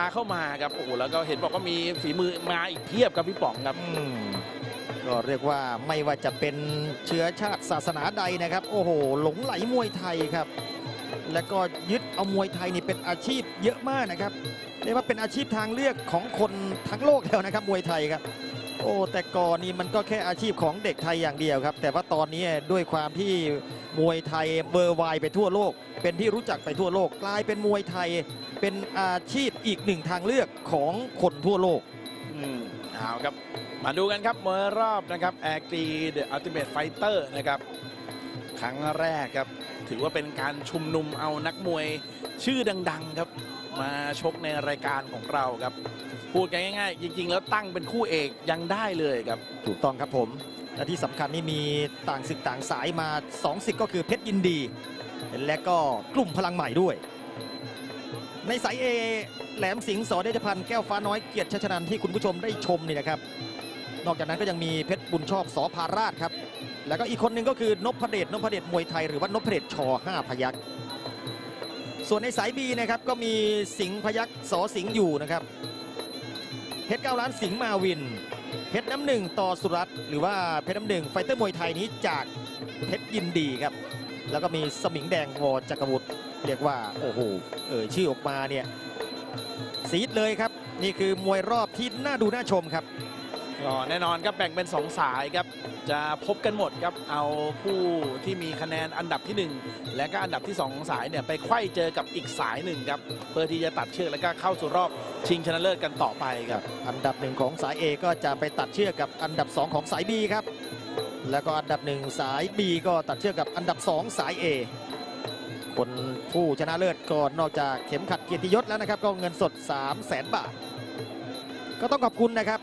าเข้ามาครับโอ้โหแล้วก็เห็นบอกว่ามีฝีมือมาอีกเพียบครับพี่ป๋องครับอืมก็เรียกว่าไม่ว่าจะเป็นเชื้อชาติศาสนาใดนะครับ โอ้โห หลงไหลมวยไทยครับ แล้วก็ยึดเอามวยไทยนี่เป็นอาชีพเยอะมากนะครับเรียกว่าเป็นอาชีพทางเลือกของคนทั้งโลกแล้วนะครับมวยไทยครับ โอ้แต่ก่อนนี่มันก็แค่อาชีพของเด็กไทยอย่างเดียวครับ แต่ว่าตอนนี้ด้วยความที่มวยไทยเบอร์ไวายไปทั่วโลก เป็นที่รู้จักไปทั่วโลก กลายเป็นมวยไทย เป็นอาชีพอีกหนึ่งทางเลือกของคนทั่วโลกอืมเอาครับ มาดูกันครับมวยรอบนะครับแอร์กรีเดอะอัลติเมทไฟเตอร์นะครับ ครั้งแรกครับ ถือว่าเป็นการชุมนุมเอานักมวยชื่อดัง ๆครับ มาชกในรายการของเราครับ พูดกันง่ายๆ จริง ๆ แล้วตั้งเป็นคู่เอกยังได้เลยครับ ถูกต้องครับผม และที่สำคัญนี่มีต่างศึกต่างสายมา2ศึกก็คือเพชรยินดี และก็กลุ่มพลังใหม่ด้วย ในสายเอแหลมสิงห์สอเดชพันธ์แก้วฟ้าน้อยเกียรติชัชนันที่คุณผู้ชมได้ชมนี่นะครับ นอกจากนั้นก็ยังมีเพชรบุญชอบสอพาราชครับ แล้วก็อีกคนหนึ่งก็คือนพเดชนพเดชมวยไทยหรือว่านพเดชชห้าพยักษ์ส่วนในสายบีนะครับก็มีสิงห์พยักษ์สอสิงห์อยู่นะครับเพชรเก้าล้านสิงห์มาวินเพชรน้ำหนึ่งต่อสุรัตหรือว่าเพชรน้ำหนึ่งไฟเตอร์มวยไทยนี้จากเพชรยินดีครับ แล้วก็มีสมิงแดงวอจักรวุฒิ เรียกว่าโอ้โหเอ่ยชื่อออกมาเนี่ยซีดเลยครับ นี่คือมวยรอบที่น่าดูน่าชมครับก็แน่นอนครับแบ่งเป็น 2 สายครับ จะพบกันหมดครับ เอาผู้ที่มีคะแนนอันดับที่ 1 และก็อันดับที่ 2 ของสายเนี่ยไปไขว้เจอกับอีกสายหนึ่งครับ เพื่อที่จะตัดเชือกแล้วก็เข้าสู่รอบชิงชนะเลิศกันต่อไปครับ อันดับหนึ่งของสาย A ก็จะไปตัดเชือกกับอันดับ 2 ของสาย B ครับ แล้วก็อันดับหนึ่งสาย B ก็ตัดเชือกกับอันดับ 2 สาย A คนผู้ชนะเลิศก็นอกจากเข็มขัดเกียรติยศแล้วนะครับ ก็เงินสด 3 0 0แสนบาท ก็ต้องขอบคุณนะครับ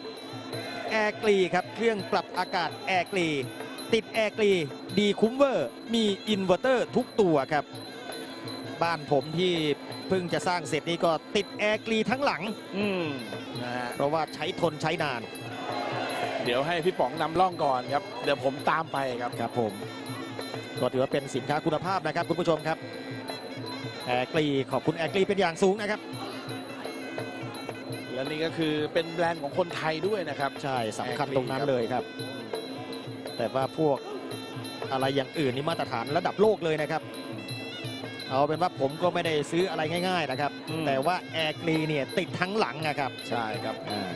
แอร์กรีครับเครื่องปรับอากาศแอร์กรีติดแอร์กรีดีคุ้มเวอร์ มีอินเวอร์เตอร์ทุกตัวครับ บ้านผมที่เพิ่งจะสร้างเสร็จนี้ก็ติดแอร์กรีทั้งหลัง อืมนะฮะเพราะว่าใช้ทนใช้นาน เดี๋ยวให้พี่ป๋องนำร่องก่อนครับ เดี๋ยวผมตามไปครับ ครับผม ก็ถือว่าเป็นสินค้าคุณภาพนะครับคุณผู้ชมครับ แอร์กรีขอบคุณแอร์กรีเป็นอย่างสูงนะครับ และนี่ก็คือเป็นแบรนด์ของคนไทยด้วยนะครับ ใช่สำคัญตรงนั้นเลยครับ แต่ว่าพวกอะไรอย่างอื่นนี่มาตรฐานระดับโลกเลยนะครับ เอาเป็นว่าผมก็ไม่ได้ซื้ออะไรง่ายๆนะครับ อืม แต่ว่าแอร์กรีเนี่ยติดทั้งหลังนะครับ ใช่ครับอ่า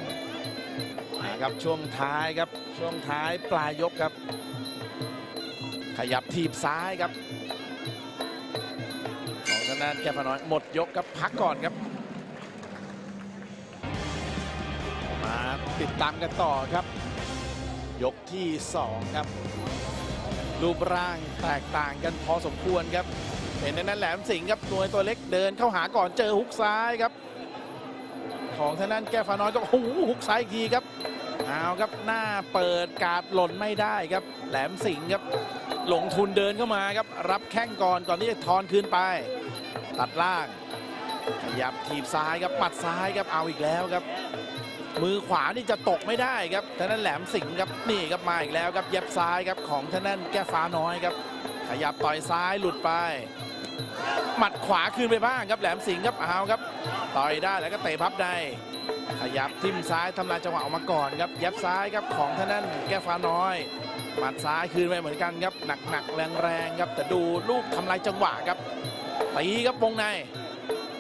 นะครับช่วงท้ายครับช่วงท้ายปลายยกครับ ขยับทีบซ้ายครับของทางด้านแก้วฟ้าน้อยหมดยกครับพักก่อนครับ มาติดตามกันต่อครับ ยกที่ 2 ครับรูปร่างแตกต่างกันพอสมควรครับ เห็นนั้นแหลมสิงครับตัวตัวเล็กเดินเข้าหาก่อนเจอฮุกซ้ายครับ ของทางด้านแก้วฟ้าน้อยก็โอ้โหฮุกซ้ายอีกทีครับเอาครับหน้าเปิดกาดหล่นไม่ได้ครับ แหลมสิงครับ หลงทุนเดินเข้ามาครับ รับแข้งก่อนก่อนที่จะทอนคืนไป ตัดล่าง ขยับทีบซ้ายครับปัดซ้ายครับเอาอีกแล้วครับ มือขวานี่จะตกไม่ได้ครับท่านั้นแหลมสิงครับนี่ครับมาอีกแล้วครับเย็บซ้ายครับของท่านั้นแก้ฟ้าน้อยครับ ขยับต่อยซ้ายหลุดไปหมัดขวาคืนไปบ้างครับแหลมสิงครับเอาครับ ต่อยได้แล้วก็เตะพับได้ขยับทิ่มซ้ายทำลายจังหวะออกมาก่อนครับย็บซ้ายครับของท่านั้นแก้ฟ้าน้อย หมัดซ้ายคืนไปเหมือนกันครับ หนักหนักๆแรงแรงๆครับ แต่ดูลูกทำลายจังหวะครับตีครับวงใน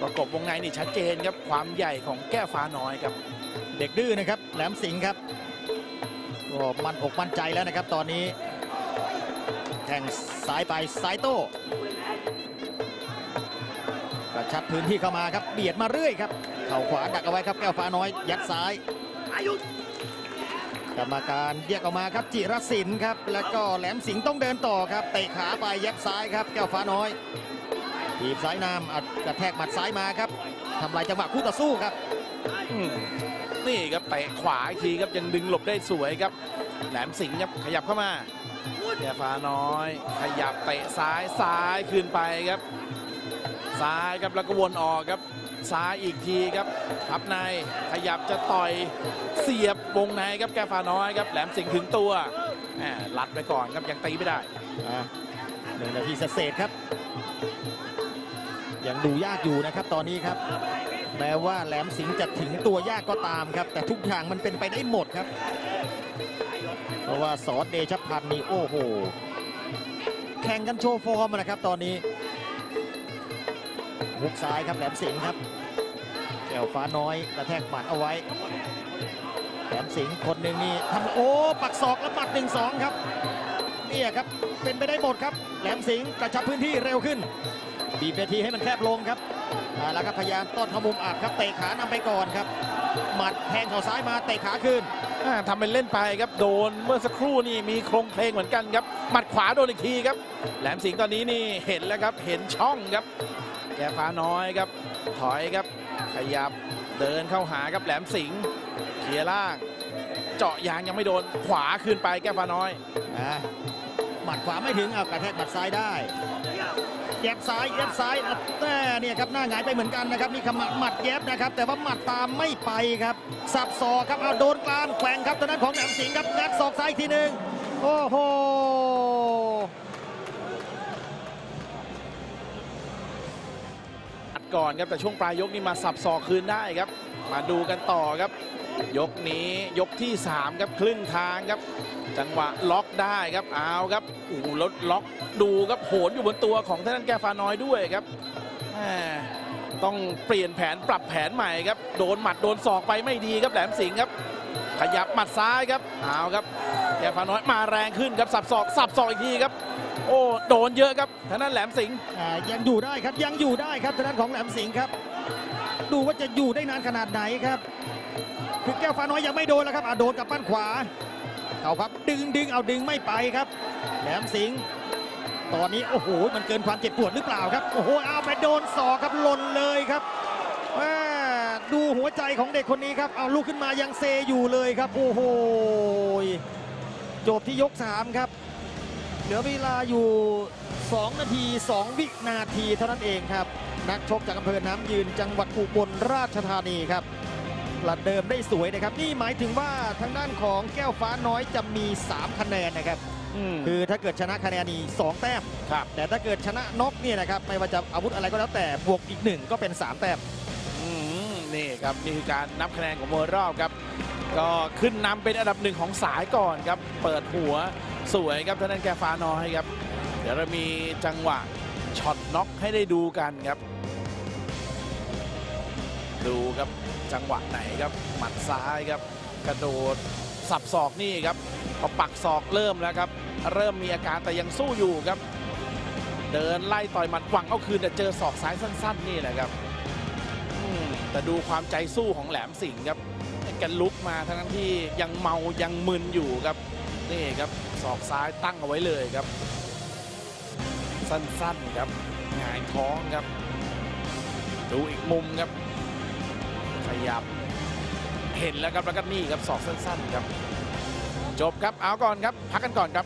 ประกบวงในนี่ชัดเจนครับความใหญ่ของแก้วฟ้าน้อยครับ เด็กดื้อนะครับแหลมสิงห์ครับก็มันอกมั่นใจแล้วนะครับ ตอนนี้แข่งซ้ายไปซ้ายโต้กระชับพื้นที่เข้ามาครับเบียดมาเรื่อยครับเข่าขวาดักเอาไว้ครับแก้วฟ้าน้อย ยัดซ้าย กรรมการแยกออกมาครับจิรศิลป์ครับ แล้วก็แหลมสิงห์ต้องเดินต่อครับเตะขาไปยัดซ้ายครับ แก้วฟ้าน้อยทีบซ้ายนำอัดกระแทกหมัดซ้ายมาครับทำลายจังหวะคู่ต่อสู้ครับนี่ครับเตะขวาอีกทีครับยังดึงหลบได้สวยครับ แหลมสิงห์ครับขยับเข้ามาแก้วฟ้าน้อย ขยับเตะซ้ายซ้ายคืนไปครับ ซ้ายครับแล้วก็วนออกครับ ซ้ายอีกทีครับพับในขยับจะต่อยเสียบวงในครับแกฟ้าน้อยครับแหลมสิงถึงตัวแหมลัดไปก่อนครับยังตีไม่ได้หนึ่งนาทีเศษครับ ยังดูยากอยู่นะครับตอนนี้ครับแม้ว่าแหลมสิงจะถึงตัวยากก็ตามครับ แต่ทุกอย่างมันเป็นไปได้หมดครับ เพราะว่าสอเดชพันธ์นี่โอ้โห แข่งกันโชว์ฟอร์มนะครับตอนนี้ หุกซ้ายครับแหลมสิงครับแก้วฟ้าน้อยกระแทกหมัดเอาไว้ แหลมสิงคนหนึ่งนี่ทำโอ้ปักศอกแล้วหมัดหนึ่งสองครับเนี่ยครับเป็นไปได้หมดครับ แหลมสิงกระชับพื้นที่เร็วขึ้นบีบเวทีให้มันแคบลงครับอแล้วครับพยายามต้อนขมุมอัดครับเตะขานำไปก่อนครับหมัดแทงเข่าซ้ายมาเตะขาคืนอ่าทำเป็นเล่นไปครับโดนเมื่อสักครู่นี่มีโครงเพลงเหมือนกันครับหมัดขวาโดนอีกทีครับ แหลมสิงห์ตอนนี้นี่เห็นแล้วครับเห็นช่องครับ แกฟ้าน้อยครับ ถอยครับ ขยับเดินเข้าหาครับแหลมสิงห์เคลียร์ล่าง เจาะยางยังไม่โดน ขวาคืนไปแก้ฟ้าน้อยอะหมัดขวาไม่ถึงเอากระแทกหมัดซ้ายได้แยบซ้ายแยบซ้ายแต่เนี่ยครับหน้าหงายไปเหมือนกันนะครับนี่ขมัดหมัดแยบนะครับ แต่ว่าหมัดตามไม่ไปครับสับศอกครับเอาโดนกลางแกว่งครับตอนนั้นของแหลมสิงห์ครับงัดศอกซ้ายทีหนึ่งโอ้โห ก่อนครับแต่ช่วงปลายยกนี่มาสับศอกคืนได้ครับ มาดูกันต่อครับ ยกนี้ยกที่ 3 ครับครึ่งทางครับ จังหวะล็อกได้ครับเอาครับโอ้โหแล้วล็อกดูครับโหนอยู่บนตัวของท่านแกฟาน้อยด้วยครับต้องเปลี่ยนแผนปรับแผนใหม่ครับ โดนหมัดโดนศอกไปไม่ดีครับแหลมสิงห์ครับ ขยับหมัดซ้ายครับเอาครับแกฟาน้อยมาแรงขึ้นครับสับศอกสับศอกอีกทีครับ โอ้โดนเยอะครับท่านนั้นแหลมสิงห์อ่ายังอยู่ได้ครับยังอยู่ได้ครับทางด้านของแหลมสิงห์ครับ ดูว่าจะอยู่ได้นานขนาดไหนครับคือแก้วฟ้าน้อยยังไม่โดนแล้วครับอ่าโดนกับปั้นขวาเขาครับดึงดึงเอาดึงไม่ไปครับ แหลมสิงห์ตอนนี้โอ้โหมันเกินความเจ็บปวดหรือเปล่าครับโอ้โหเอาไปโดนศอกครับหล่นเลยครับแม่ดูหัวใจของเด็กคนนี้ครับเอาลูกขึ้นมายังเซอยู่เลยครับโอ้โหจบที่ยกสามครับ เหลือเวลาอยู่ 2 นาที 2 วินาทีเท่านั้นเองครับ นักชกจากอำเภอน้ำยืนจังหวัดอุบลราชธานีครับประเดิมได้สวยนะครับ นี่หมายถึงว่าทางด้านของแก้วฟ้าน้อยจะมี 3 คะแนนนะครับมคือถ้าเกิดชนะคะแนนนี่2แต้มครับแต่ถ้าเกิดชนะน็อกเนี่ยนะครับไม่ว่าจะอาวุธอะไรก็แล้วแต่บวกอีกหนึ่งก็เป็น 3 แต้มอืมนี่ครับนี่คือการนับคะแนนของมวยรอบครับ ก็ขึ้นนำเป็นอันดับหนึ่งของสายก่อนครับ เปิดหัว สวยครับท่านั้นแกฟ้าน้อยครับ เดี๋ยวเรามีจังหวะช็อตน็อกให้ได้ดูกันครับ ดูครับจังหวะไหนครับ หมัดซ้ายครับ กระโดดสับศอกนี่ครับพอปักศอกเริ่มแล้วครับ เริ่มมีอาการแต่ยังสู้อยู่ครับ เดินไล่ต่อยหมัดหวังเอาคืนแต่เจอศอกซ้ายสั้น ๆ นี่แหละครับแต่ดูความใจสู้ของแหลมสิงห์ครับกันลุกมาทั้งนั้นที่ยังเมายังมึนอยู่ครับนี่ครับ ศอกซ้ายตั้งเอาไว้เลยครับ สั้นๆครับหงายท้องครับ ดูอีกมุมครับ ขยับ เห็นแล้วครับแล้วก็นี่ครับศอกสั้นๆครับ จบครับเอาก่อนครับ พักกันก่อนครับ